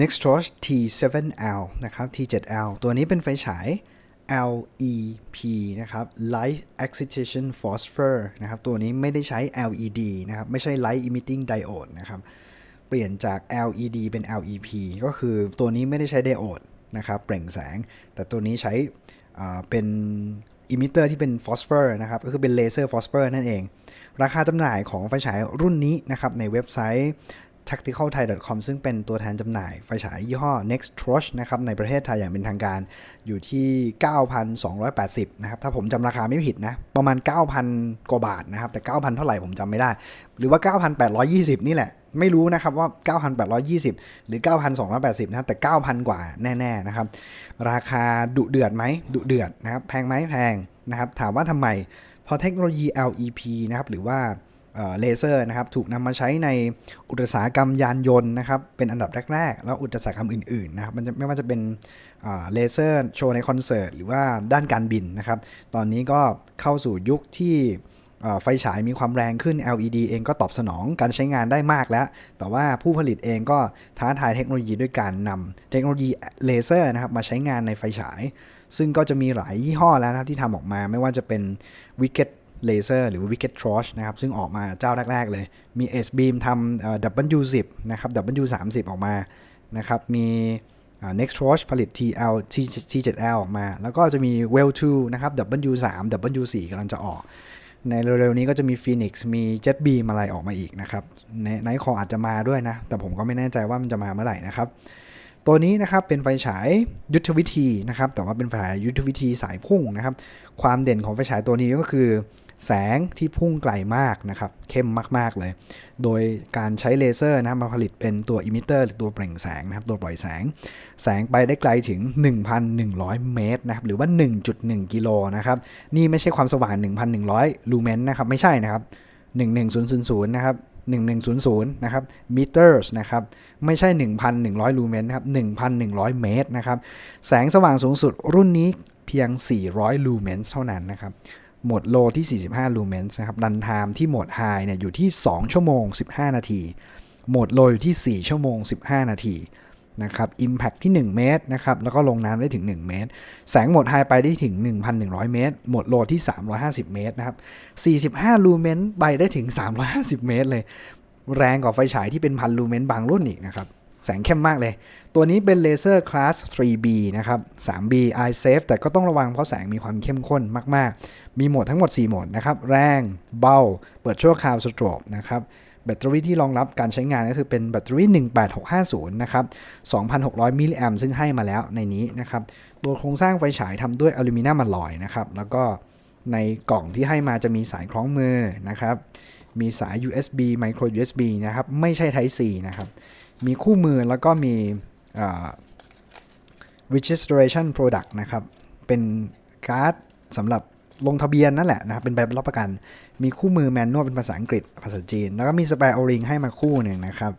Nextros T7L นะครับ T7L ตัวนี้เป็นไฟฉาย LEP นะครับ Light Excitation Phosphor นะครับ ตัวนี้ไม่ได้ใช้ LED นะครับ ไม่ใช่ Light Emitting Diode นะครับ เปลี่ยนจาก LED เป็น LEP ก็คือตัวนี้ไม่ได้ใช้ไดโอดนะครับ เปล่งแสง แต่ตัวนี้ใช้เป็นอิมิเตอร์ที่เป็นฟอสเฟอร์นะครับ ก็คือเป็นเลเซอร์ฟอสเฟอร์นั่นเอง ราคาจำหน่ายของไฟฉายรุ่นนี้นะครับ ในเว็บไซต์ tacticalthai.com ซึ่งเป็นตัวแทนจำหน่ายไฟฉายยี่ห้อ Nextros นะครับในประเทศไทยอย่างเป็นทางการอยู่ที่ 9,280 นะครับ ถ้าผมจำราคาไม่ผิดนะ ประมาณ 9,000 กว่าบาทนะครับ แต่ 9,000 เท่าไหร่ผมจำไม่ได้ หรือว่า 9,820 นี่แหละ ไม่รู้นะครับว่า 9,820 หรือ 9,280 นะครับแต่ 9,000 กว่าแน่ ๆ นะครับ ราคาดุเดือดไหมดุเดือดนะครับ แพงไหมแพงนะครับ ถามว่าทำไมพราะเทคโนโลยี LEP นะครับ หรือว่า เลเซอร์นะครับถูกนำมาใช้ในอุตสาหกรรมยานยนต์นะครับเป็นอันดับแรกๆ แล้วอุตสาหกรรมอื่นๆนะครับมันจะไม่ว่าจะเป็นเลเซอร์โชว์ในคอนเสิร์ตหรือว่าด้านการบินนะครับตอนนี้ก็เข้าสู่ยุคที่ไฟฉายมีความแรงขึ้น LED เองก็ตอบสนองการใช้งานได้มากแล้ว แต่ว่าผู้ผลิตเองก็ท้าทายเทคโนโลยีด้วยการนำเทคโนโลยีเลเซอร์นะครับมาใช้งานในไฟฉาย ซึ่งก็จะมีหลายยี่ห้อแล้วนะที่ทำออกมาไม่ว่าจะเป็น Wicked Laser หรือว่า Wicked Torch นะครับซึ่งออกมาเจ้าแรก ๆ เลย มี S Beam ทำเอ่อ W10 นะครับ W30 ออกมานะครับมีเอ่อ Next Torch ผลิต TL T- T7L ออกมา แล้วก็จะมี Well 2 นะครับ W3 W4 กำลังจะออก ในเร็วๆนี้ก็จะมี Phoenix มี Jet Beam อะไรออกมาอีกนะครับไนท์คออาจจะมาด้วยนะ แต่ผมก็ไม่แน่ใจว่ามันจะมาเมื่อไหร่นะครับตัวนี้นะครับเป็นไฟฉายยุทธวิธีนะครับแต่ว่าเป็นไฟฉายยุทธวิธีสายพุ่งนะครับ ความเด่นของไฟฉายตัวนี้ก็คือ แสงที่พุ่งไกลมากนะครับ เข้มมาก ๆ เลย โดยการใช้เลเซอร์นะครับมาผลิตเป็นตัวอิมิเตอร์หรือตัวเปล่งแสงนะครับตัวปล่อยแสง แสงไปได้ไกลถึง 1,100 เมตรนะครับหรือว่า 1.1 กิโลนะครับ นี่ไม่ใช่ความสว่าง 1,100 ลูเมนนะครับ ไม่ใช่นะครับ 11000 นะครับ1100 นะครับ meters นะครับ ไม่ใช่ 1,100 ลูเมนนะครับ 1,100 เมตรนะครับ แสงสว่างสูงสุดรุ่นนี้เพียง 400 ลูเมนเท่านั้นนะครับ โหมดโลที่ 45ลูเมนนะครับ รันไทม์ที่โหมดไฮเนี่ยอยู่ที่ 2 ชั่วโมง 15 นาที โหมดโลอยู่ที่ 4 ชั่วโมง 15 นาทีนะครับ Impact ที่ 1 เมตรนะครับ แล้วก็ลงน้ำได้ถึง 1 เมตร แสงโหมดไฮไปได้ถึง 1,100 เมตร โหมดโลที่ 350 เมตรนะครับ 45 ลูเมนไปได้ถึง 350 เมตรเลย แรงกว่าไฟฉายที่เป็นพันลูเมนบางรุ่นอีกนะครับ แสงเข้มมากเลย ตัวนี้เป็นเลเซอร์คลาส 3B นะครับ 3B eye safe แต่ก็ต้องระวังเพราะแสงมีความเข้มข้นมาก ๆ มีโหมดทั้งหมด 4 โหมดนะครับ แรง เบา เปิดชั่วคราวสโตรบนะครับ แบตเตอรี่ที่รองรับการใช้งานก็คือเป็นแบตเตอรี่ 18650 นะครับ 2,600 มิลลิแอมซึ่งให้มาแล้วในนี้นะครับ ตัวโครงสร้างไฟฉายทำด้วยอลูมิเนียมอลลอยนะครับ แล้วก็ในกล่องที่ให้มาจะมีสายคล้องมือนะครับ มีสาย USB micro USB นะครับ ไม่ใช่ Type C นะครับ มีคู่มือแล้วก็มี registration product นะครับ เป็นการ์ดสำหรับลงทะเบียนนั่นแหละนะครับ เป็นใบรับประกัน มีคู่มือแมนนวลเป็นภาษาอังกฤษ ภาษาจีน แล้วก็มีสเปรย์โอริงให้มาคู่หนึ่งนะครับ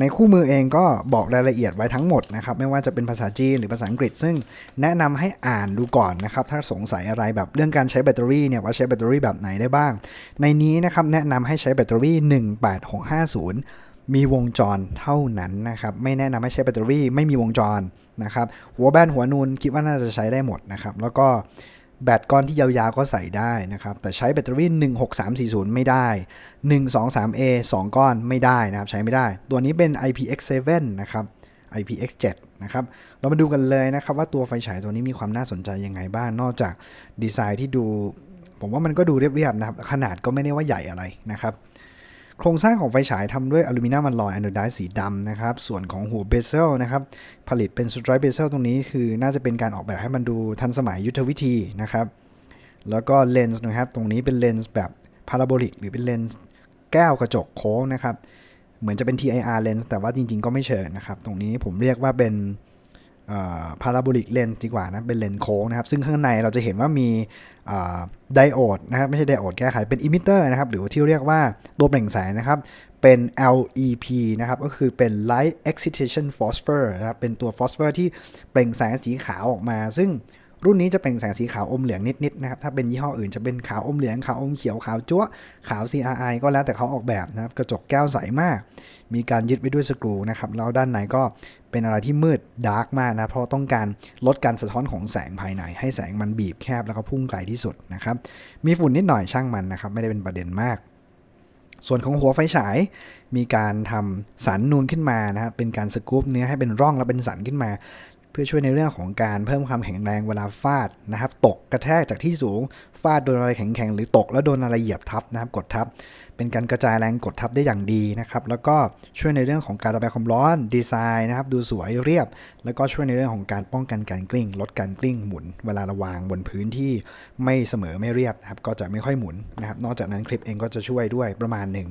ในคู่มือเองก็บอกรายละเอียดไว้ทั้งหมดนะครับ ไม่ว่าจะเป็นภาษาจีนหรือภาษาอังกฤษ ซึ่งแนะนำให้อ่านดูก่อนนะครับ ถ้าสงสัยอะไรแบบเรื่องการใช้แบตเตอรี่เนี่ยว่าใช้แบตเตอรี่แบบไหนได้บ้าง ในนี้นะครับแนะนำให้ใช้แบตเตอรี่ 18650 มีวงจรเท่านั้นนะครับ ไม่แนะนำให้ใช้แบตเตอรี่ไม่มีวงจรนะครับ หัวแบนหัวนูนคิดว่าน่าจะใช้ได้หมดนะครับ แล้วก็แบตก้อนที่ยาวๆก็ใส่ได้นะครับ แต่ใช้แบตเตอรี่ 16340 ไม่ได้ 123A 2 ก้อนไม่ได้นะครับ ใช้ไม่ได้ ตัวนี้เป็น IPX7 นะครับ IPX7 นะครับ เรามาดูกันเลยนะครับ ว่าตัวไฟฉายตัวนี้มีความน่าสนใจยังไงบ้าง นอกจากดีไซน์ที่ดู ผมว่ามันก็ดูเรียบๆนะครับ ขนาดก็ไม่ได้ว่าใหญ่อะไรนะครับ โครงสร้างของไฟฉายทำด้วยอลูมิเนียมมันลอยอะโนไดซ์สีดำนะครับ ส่วนของหัวเบเซลนะครับ ผลิตเป็นสไตรป์เบเซลตรงนี้คือน่าจะเป็นการออกแบบให้มันดูทันสมัยยุทธวิธีนะครับ แล้วก็เลนส์นะครับ ตรงนี้เป็นเลนส์แบบพาราโบลิกหรือเป็นเลนส์แก้วกระจกโค้งนะครับ เหมือนจะเป็น TIR lens แต่ว่าจริงๆ ก็ไม่เชิงนะครับ ตรงนี้ผมเรียกว่าเป็น พาราโบลิกเลนส์ดีกว่านะ เป็นเลนส์โค้งนะครับ ซึ่งข้างในเราจะเห็นว่ามีไดโอดนะครับ ไม่ใช่ไดโอดแก้ไข เป็นอิมิเตอร์นะครับ หรือที่เรียกว่าตัวเปล่งแสงนะครับ เป็น LEP นะครับ ก็คือเป็น Light Excitation Phosphor นะครับ เป็นตัวฟอสเฟอร์ที่เปล่งแสงสีขาวออกมา ซึ่ง รุ่นนี้จะเป็นแสงสีขาวอมเหลืองนิดๆนะครับ ถ้าเป็นยี่ห้ออื่นจะเป็นขาวอมเหลืองขาวอมเขียวขาวจั๊วะขาว CRI ก็แล้วแต่เขาออกแบบนะครับ กระจกแก้วใสมาก มีการยึดไว้ด้วยสกรูนะครับ แล้วด้านในก็เป็นอะไรที่มืดดาร์กมากนะ เพราะต้องการลดการสะท้อนของแสงภายใน ให้แสงมันบีบแคบแล้วก็พุ่งไกลที่สุดนะครับ มีฝุ่นนิดหน่อยช่างมันนะครับ ไม่ได้เป็นประเด็นมากส่วนของหัวไฟฉายมีการทำสันนูนขึ้นมานะครับเป็นการสกู๊ปเนื้อให้เป็นร่องแล้วเป็นสันขึ้นมา พื่อช่วยในเรื่องของการเพิ่มความแข็งแรงเวลาฟาดนะครับ ตกกระแทกจากที่สูง ฟาดโดนอะไรแข็งๆหรือตกแล้วโดนอะไรเหยียบทับนะครับ กดทับ เป็นการกระจายแรงกดทับได้อย่างดีนะครับ แล้วก็ช่วยในเรื่องของการระบายความร้อนดีไซน์นะครับ ดูสวยเรียบ แล้วก็ช่วยในเรื่องของการป้องกันการกลิ้ง ลดการกลิ้งหมุน เวลาระวางบนพื้นที่ไม่เสมอไม่เรียบนะครับ ก็จะไม่ค่อยหมุนนะครับ นอกจากนั้นคลิปเองก็จะช่วยด้วยประมาณหนึ่ง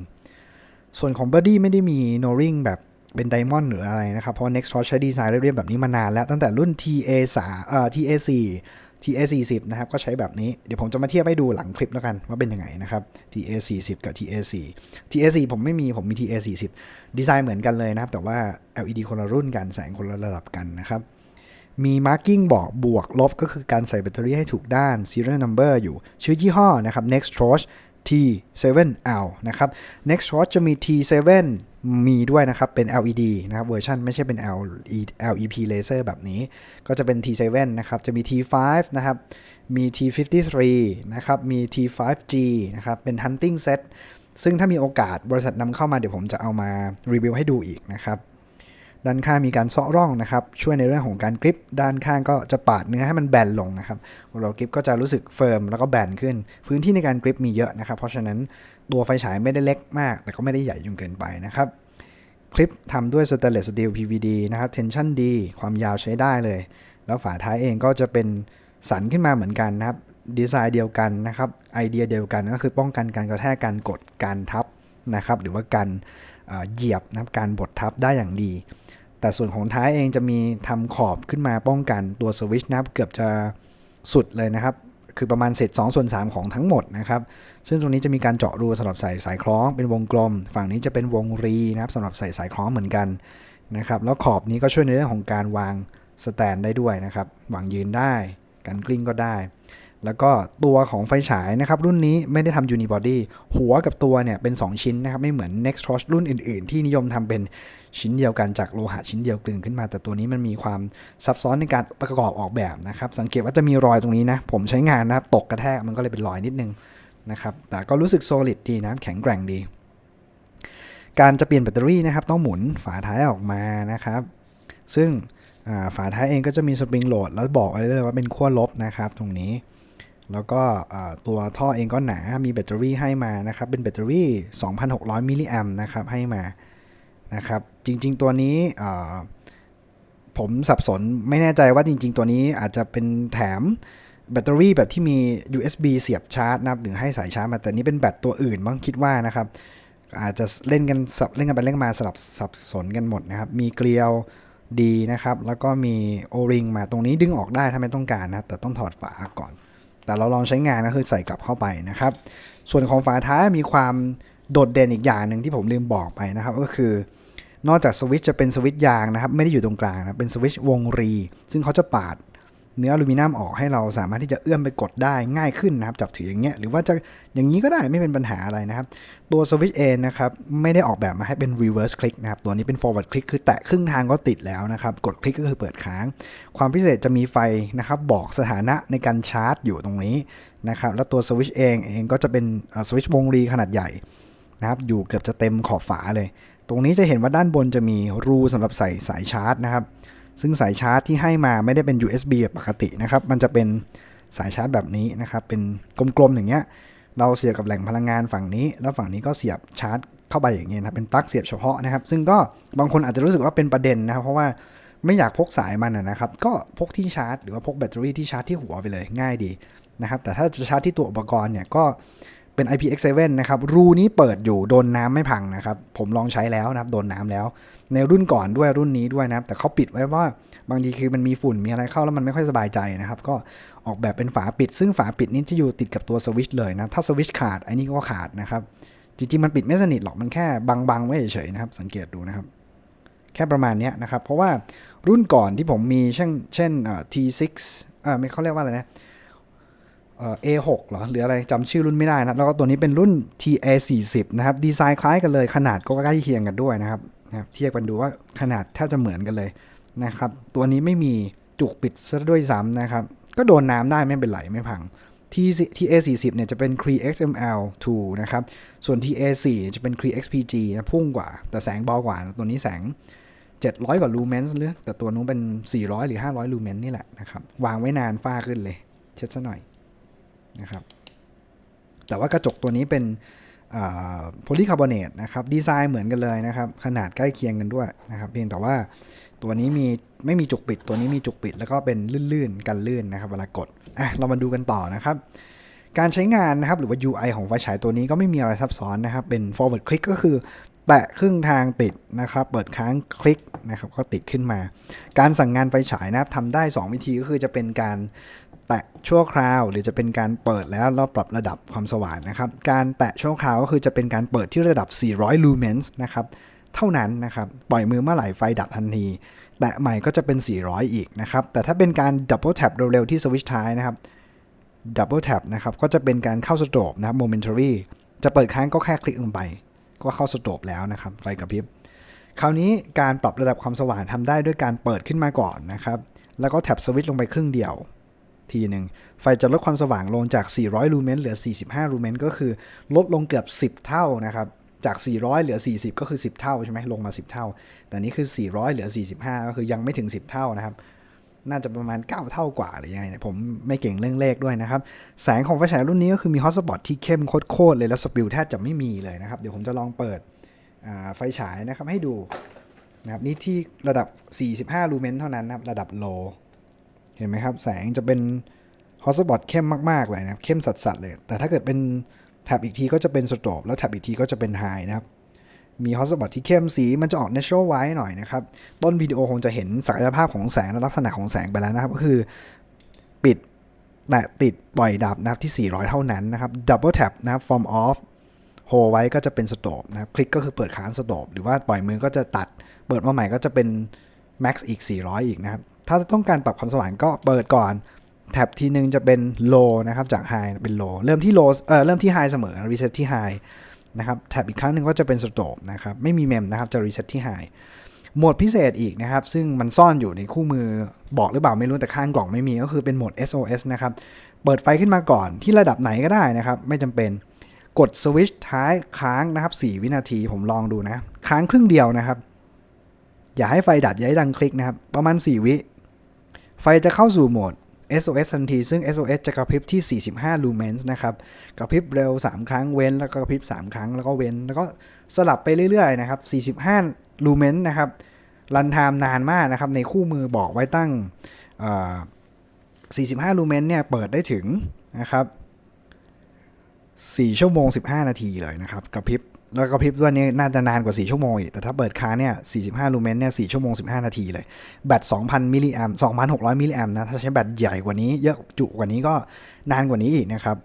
ส่วนของ b o d y ไม่ได้มี n o r i n g แบบ เป็นไดมอนด์หรืออะไรนะครับ เพราะ Next Torch ใช้ดีไซน์เรียบๆแบบนี้มานานแล้ว ตั้งแต่รุ่น TA 3เอ่อ TA 4 TA 40นะครับ ก็ใช้แบบนี้ เดี๋ยวผมจะมาเทียบให้ดูหลังคลิปแล้วกัน ว่าเป็นยังไงนะครับ TA 40กับ TA 4 TA 4ผมไม่มี ผมมี TA 40ดีไซน์เหมือนกันเลยนะครับ แต่ว่า LED คนละรุ่นกัน แสงคนละระดับกันนะครับ มี marking บอกบวกลบ ก็คือการใส่แบตเตอรี่ให้ถูกด้าน serial number อยู่ ชื่อยี่ห้อนะครับ Next Torch T7L นะครับ Next Torch จะมี T7 มีด้วยนะครับ เป็น LED นะครับเวอร์ชันไม่ใช่เป็น LEP laser แบบนี้ ก็จะเป็น T7 นะครับ จะมี T5 นะครับ มี T53 นะครับ มี T5G นะครับ เป็น hunting set ซึ่งถ้ามีโอกาสบริษัทนำเข้ามาเดี๋ยวผมจะเอามารีวิวให้ดูอีกนะครับ ด้านข้างมีการเซาะร่องนะครับ ช่วยในเรื่องของการกริป ด้านข้างก็จะปาดเนื้อให้มันแบนลงนะครับเรากริปก็จะรู้สึกเฟิร์มแล้วก็แบนขึ้น พื้นที่ในการกริปมีเยอะนะครับ เพราะฉะนั้น ตัวไฟฉายไม่ได้เล็กมาก แต่ก็ไม่ได้ใหญ่จนเกินไปนะครับ คลิปทำด้วยสเตเลสสตีล PVD นะครับเทนชั่นดี ความยาวใช้ได้เลย แล้วฝาท้ายเองก็จะเป็นสันขึ้นมาเหมือนกันนะครับ ดีไซน์เดียวกันนะครับ ไอเดียเดียวกันก็คือป้องกันการกระแทกการกดการทับนะครับ หรือว่าการเหยียบนะครับการบดทับได้อย่างดี แต่ส่วนของท้ายเองจะมีทำขอบขึ้นมาป้องกันตัวสวิชนะครับเกือบจะสุดเลยนะครับ คือประมาณเศษ2ส่วน3 ของทั้งหมดนะครับ ซึ่งตรงนี้จะมีการเจาะรูสำหรับใส่สายคล้องเป็นวงกลม ฝั่งนี้จะเป็นวงรีนะครับสำหรับใส่สายคล้องเหมือนกันนะครับ แล้วขอบนี้ก็ช่วยในเรื่องของการวางสแตนได้ด้วยนะครับ วางยืนได้ การกลิ้งก็ได้ แล้วก็ตัวของไฟฉายนะครับรุ่นนี้ไม่ได้ทำ unibody หัวกับตัวเนี่ยเป็น 2 ชิ้นนะครับไม่เหมือน Next Torch รุ่นอื่นๆ ที่นิยมทำเป็นชิ้นเดียวกันจากโลหะชิ้นเดียวกลึงขึ้นมา แต่ตัวนี้มันมีความซับซ้อนในการประกอบออกแบบนะครับสังเกตว่าจะมีรอยตรงนี้นะผมใช้งานนะครับตกกระแทกมันก็เลยเป็นรอยนิดนึงนะครับแต่ก็รู้สึก solid ดีนะแข็งแกร่งดี การจะเปลี่ยนแบตเตอรี่นะครับต้องหมุนฝาท้ายออกมานะครับ ซึ่งฝาท้ายเองก็จะมีสปริงโหลดแล้วบอกไว้เลยว่าเป็นขั้วลบนะครับตรงนี้ แล้วก็ตัวท่อเองก็หนา มีแบตเตอรี่ให้มานะครับ เป็นแบตเตอรี่ 2,600 มิลลิแอมนะครับ ให้มา นะครับ จริง ๆ ตัวนี้ผมสับสนไม่แน่ใจว่าจริง ๆ ตัวนี้อาจจะเป็นแถมแบตเตอรี่แบบที่มี USB เสียบชาร์จนะครับหรือให้สายชาร์จมา แต่นี้เป็นแบตตัวอื่นบ้างคิดว่านะครับ อาจจะเล่นกันสับเล่นกันไปเล่นกันมาสลับสับสนกันหมดนะครับ มีเกลียวดีนะครับ แล้วก็มีโอริงมาตรงนี้ดึงออกได้ถ้าไม่ต้องการนะครับแต่ต้องถอดฝาก่อน แต่เราลองใช้งานก็คือใส่กลับเข้าไปนะครับ ส่วนของฝาท้ายมีความโดดเด่นอีกอย่างหนึ่งที่ผมลืมบอกไปนะครับ ก็คือนอกจากสวิตช์จะเป็นสวิตช์ยางนะครับ ไม่ได้อยู่ตรงกลางนะเป็นสวิตช์วงรี ซึ่งเขาจะปาด เนื้ออลูมิเนียมออกให้เราสามารถที่จะเอื้อมไปกดได้ง่ายขึ้นนะครับ จับถืออย่างเงี้ยหรือว่าจะอย่างนี้ก็ได้ไม่เป็นปัญหาอะไรนะครับ ตัวสวิตช์เองนะครับ ไม่ได้ออกแบบมาให้เป็น reverse click นะครับ ตัวนี้เป็น forward click คือแตะครึ่งทางก็ติดแล้วนะครับ กดคลิกก็คือเปิดค้าง ความพิเศษจะมีไฟนะครับ บอกสถานะในการชาร์จอยู่ตรงนี้นะครับ แล้วตัวสวิตช์เองเองก็จะเป็นสวิตช์วงรีขนาดใหญ่นะครับอยู่เกือบจะเต็มขอบฝาเลย ตรงนี้จะเห็นว่าด้านบนจะมีรูสำหรับใส่สายชาร์จนะครับ ซึ่งสายชาร์จที่ให้มาไม่ได้เป็น USB แบบปกตินะครับ มันจะเป็นสายชาร์จแบบนี้นะครับ เป็นกลมๆอย่างเงี้ย เราเสียบกับแหล่งพลังงานฝั่งนี้ แล้วฝั่งนี้ก็เสียบชาร์จเข้าไปอย่างเงี้ยนะ เป็นปลั๊กเสียบเฉพาะนะครับ ซึ่งก็บางคนอาจจะรู้สึกว่าเป็นประเด็นนะครับ เพราะว่าไม่อยากพกสายมันนะนะครับ ก็พกที่ชาร์จ หรือว่าพกแบตเตอรี่ที่ชาร์จที่หัวไปเลยง่ายดีนะครับ แต่ถ้าจะชาร์จที่ตัวอุปกรณ์เนี่ยก็ เป็น IPX7 นะครับ รูนี้เปิดอยู่โดนน้ำไม่พังนะครับ ผมลองใช้แล้วนะครับ โดนน้ำแล้ว ในรุ่นก่อนด้วยรุ่นนี้ด้วยนะครับ แต่เขาปิดไว้ว่าบางทีคือมันมีฝุ่นมีอะไรเข้าแล้วมันไม่ค่อยสบายใจนะครับ ก็ออกแบบเป็นฝาปิด ซึ่งฝาปิดนี้จะอยู่ติดกับตัวสวิตช์เลยนะ ถ้าสวิตช์ขาดไอ้นี่ก็ขาดนะครับ จริงๆมันปิดไม่สนิทหรอก มันแค่บังๆไว้เฉยๆนะครับ สังเกตดูนะครับ แค่ประมาณนี้นะครับ เพราะว่ารุ่นก่อนที่ผมมีเช่นเช่น T6 เออไม่เขาเรียกว่าอะไรนะ เอ่อ A6 เหรอหรืออะไรจำชื่อรุ่นไม่ได้นะแล้วก็ตัวนี้เป็นรุ่น TA40 นะครับดีไซน์คล้ายกันเลยขนาดก็ใกล้เคียงกันด้วยนะครับนะบเทียบกันดูว่าขนาดแทบจะเหมือนกันเลยนะครับตัวนี้ไม่มีจุกปิดซะด้วยซ้ำนะครับก็โดนน้ำได้ไม่เป็นไรไม่พัง T TA40 เนี่ยจะเป็น Cree XML2 นะครับ ส่วน TA4 จะเป็น Cree XPG นะพุ่งกว่า แต่แสงเบากว่า ตัวนี้แสง 700 กว่าลูเมนส์หรือแต่ตัวนู้นเป็น 400 หรือ 500 ลูเมนนี่แหละนะครับ วางไว้นานฝ้าขึ้นเลย เช็ดซะหน่อย นะครับ แต่ว่ากระจกตัวนี้เป็นโพลีคาร์บอเนตนะครับดีไซน์เหมือนกันเลยนะครับ ขนาดใกล้เคียงกันด้วยนะครับ เพียงแต่ว่าตัวนี้มีไม่มีจุกปิด ตัวนี้มีจุกปิด แล้วก็เป็นลื่นๆ กันลื่นนะครับเวลากดอะเรามาดูกันต่อนะครับการใช้งานนะครับหรือว่า UI ของไฟฉายตัวนี้ก็ไม่มีอะไรซับซ้อนนะครับ เป็น forward click ก็คือ แตะครึ่งทางติดนะครับ เปิดค้างคลิกนะครับ ก็ติดขึ้นมา การสั่งงานไฟฉายนะครับทำได้ 2 วิธีก็คือจะเป็นการ แตะชั่วคราว หรือจะเป็นการเปิดแล้วเราปรับระดับความสว่างนะครับ การแตะชั่วคราวก็คือจะเป็นการเปิดที่ระดับ 400 ลูเมนส์นะครับเท่านั้นนะครับปล่อยมือเมื่อไหร่ไฟดับทันที แตะใหม่ก็จะเป็น 400 อีกนะครับ แต่ถ้าเป็นการ double tap เร็วๆที่สวิตช์ท้ายนะครับ double tap นะครับก็จะเป็นการเข้าสโตรบนะครับ momentary จะเปิดค้างก็แค่คลิกลงไป ก็เข้าสโตรบแล้วนะครับไฟกระพริบคราวนี้การปรับระดับความสว่างทำได้ด้วยการเปิดขึ้นมาก่อนนะครับ แล้วก็แท็บสวิตช์ลงไปครึ่งเดียว ทีหนึ่งไฟจะลดความสว่างลงจาก 400 ลูเมนเหลือ 45 ลูเมนก็คือลดลงเกือบ 10 เท่านะครับจาก 400 เหลือ 40 ก็คือ 10 เท่าใช่ไหมลงมา 10 เท่า แต่นี้คือ 400 เหลือ 45 ก็คือยังไม่ถึง 10 เท่านะครับ น่าจะประมาณ 9 เท่ากว่าหรือยังไงเนี่ยผมไม่เก่งเรื่องเลขด้วยนะครับ แสงของไฟฉายรุ่นนี้ก็คือมีฮอตสปอตที่เข้มโคตรเลยแล้วสปิลแทบจะไม่มีเลยนะครับ เดี๋ยวผมจะลองเปิดไฟฉายนะครับให้ดูนะครับนี่ที่ระดับ 45 ลูเมนเท่านั้นนะครับระดับโล เห็นไหมครับ แสงจะเป็นฮอสปอตเข้มมากๆเลยนะครับเข้มสัสๆเลย แต่ถ้าเกิดเป็นแท็บอีกทีก็จะเป็นสโตรบแล้วแท็บอีกทีก็จะเป็นไฮนะครับ มีฮอสปอตที่เข้มสีมันจะออก natural white หน่อยนะครับ ต้นวิดีโอคงจะเห็นศักยภาพของแสงและลักษณะของแสงไปแล้วนะครับ ก็คือปิดแตะติดปล่อยดับนะครับที่ 400 เท่านั้นนะครับ double tap นะครับ form off โฮไว้ก็จะเป็นสโตรบนะครับ คลิกก็คือเปิดค้างสโตรบหรือว่าปล่อยมือก็จะตัด เปิดมาใหม่ก็จะเป็น max อีก 400 อีกนะครับ ถ้าต้องการปรับความสว่างก็เปิดก่อน แท็บทีนึงจะเป็น low นะครับจาก high เป็น low เริ่มที่ low เอ่อเริ่มที่ high เสมอ reset ที่ high นะครับแท็บอีกครั้งหนึ่งก็จะเป็นสโตรบนะครับไม่มีเมมนะครับจะ reset ที่ high โหมดพิเศษอีกนะครับ ซึ่งมันซ่อนอยู่ในคู่มือบอกหรือเปล่าไม่รู้แต่ข้างกล่องไม่มีก็คือเป็นโหมด SOS นะครับ เปิดไฟขึ้นมาก่อนที่ระดับไหนก็ได้นะครับ ไม่จำเป็นกดสวิตช์ท้ายค้างนะครับ 4 วินาทีผมลองดูนะ ค้างครึ่งเดียวนะครับ อย่าให้ไฟดับอย่าให้ดังคลิกนะครับ ประมาณ 4 วิ ไฟจะเข้าสู่โหมด SOS ทันที ซึ่ง SOS จะกระพริบที่ 45ลูเมนส์นะครับ กระพริบเร็ว 3 ครั้งเว้น แล้วก็กระพริบ 3 ครั้งแล้วก็เว้น แล้วก็สลับไปเรื่อยๆ นะครับ 45ลูเมนส์นะครับ รันไทม์นานมากนะครับ ในคู่มือบอกไว้ตั้ง 45ลูเมนเนี่ย เปิดได้ถึงนะครับ 4 ชั่วโมง 15 นาทีเลยนะครับ กระพริบ แล้วกระพริบด้วยนี่น่าจะนานกว่า 4 ชั่วโมงอีก แต่ถ้าเปิดค้างเนี่ย 45 ลูเมนเนี่ย 4 ชั่วโมง 15 นาทีเลย แบต 2,000 มิลลิแอม2,600 มิลลิแอมนะ ถ้าใช้แบตใหญ่กว่านี้ เยอะจุกว่านี้ก็นานกว่านี้อีกนะครับ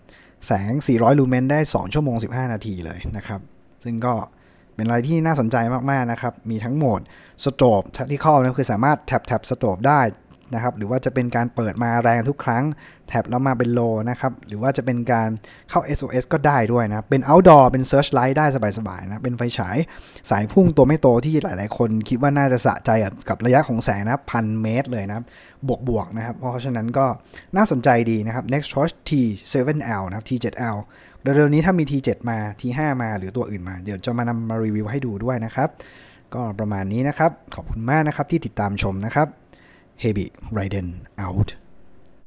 แสง 400 ลูเมนได้ 2 ชั่วโมง 15 นาทีเลยนะครับ ซึ่งก็เป็นอะไรที่น่าสนใจมาก ๆ นะครับ มีทั้งโหมดสโตรบที่เข้านะคือสามารถแท็บแท็บสโตรบได้ นะครับหรือว่าจะเป็นการเปิดมาแรงทุกครั้งแท็บแล้วมาเป็นโลนะครับหรือว่าจะเป็นการเข้า SOS ก็ได้ด้วยนะเป็น outdoor เป็น search light ได้สบายๆนะเป็นไฟฉายสายพุ่งตัวไม่โตที่หลายๆ คนคิดว่าน่าจะสะใจกับระยะของแสงนะพันเมตรเลยนะครับวกๆนะครับเพราะฉะนั้นก็น่าสนใจดีนะครับ Next Choice T7L นะครับ T7L เร็วๆนี้ถ้ามี T7 มา T5 มาหรือตัวอื่นมา เดี๋ยวจะมานำมารีวิวให้ดูด้วยนะครับ ก็ประมาณนี้นะครับ ขอบคุณมากนะครับที่ติดตามชมนะครับ Heavy Raiden out